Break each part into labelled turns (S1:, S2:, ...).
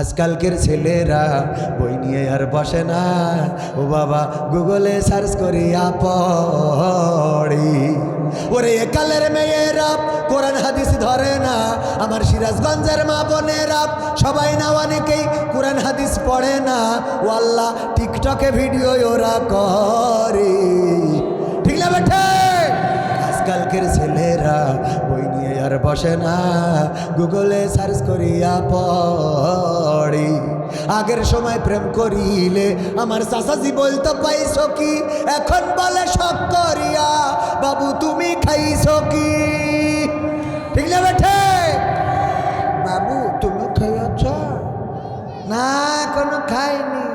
S1: আজকালকের ছেলেরা বই নিয়ে আর বসে না। ও বাবা, গুগলে সার্চ করিয়া পড়ি ওরে একালের মেয়েরা কোরআন হাদিস ধরে না। আমার সিরাজগঞ্জের মা বোনেরা সবাই না অনেকেই কোরআন হাদিস পড়ে না। ও আল্লাহ, টিকটকে ভিডিও ওরা করে। ঠিক না বেঠে? আজকালকের ছেলেরা বই নিয়ে আর বসে না। গুগলে সার্চ করিয়া পড়ি আগের সময় প্রেম করিলে। আমার চাচাজি বলতো, পাইছো কি? এখন বলে সব করিয়া। বাবু, তুমি খাইছো কি? ঠিক না বেঠে? বাবু, তুমি খাইয়াছ? না কোনো খাইনি।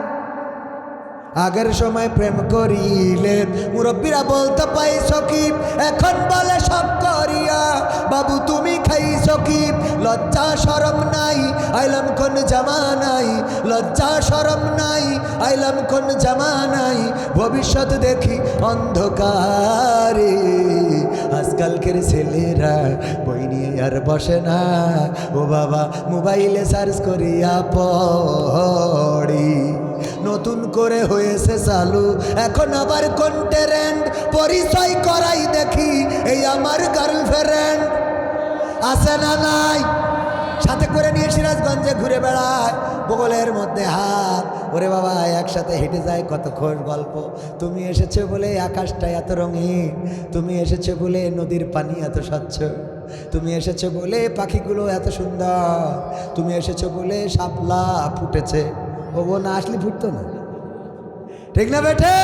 S1: আগের সময় প্রেম করিলে। মুরব্বীরা বলতে, পাইছ কি? এখন বলে সব করিয়া। বাবু, তুমি খাইছ কি? লজ্জা সরম নাই, আইলাম কোন জামা নাই, লজ্জা সরম নাই, আইলাম কোন জামা নাই, ভবিষ্যৎ দেখি অন্ধকারে। আজকালকের ছেলেরা বই নিয়ে আর বসে না, ও বাবা মোবাইলে সার্চ করিয়া পড়ি। নতুন করে হয়েছে চালু, এখন আবার কোন ট্রেন্ড পরিচয় করাই দেখি, এই আমার গার্লফ্রেন্ড আছে না নাই? সাথে করে নিয়ে সিরাজগঞ্জে ঘুরে বেড়ায়। বগলের মধ্যে হাত। ওরে বাবা, একসাথে হেঁটে যায় কত খোশ গল্প। তুমি এসেছ বলে আকাশটা এত রঙিন। তুমি এসেছ বলে নদীর পানি এত স্বচ্ছ। তুমি এসেছ বলে পাখিগুলো এত সুন্দর। তুমি এসেছ বলে শাপলা ফুটেছে। ও না, আসলে ফুটতো না। ঠিক না বেঠে?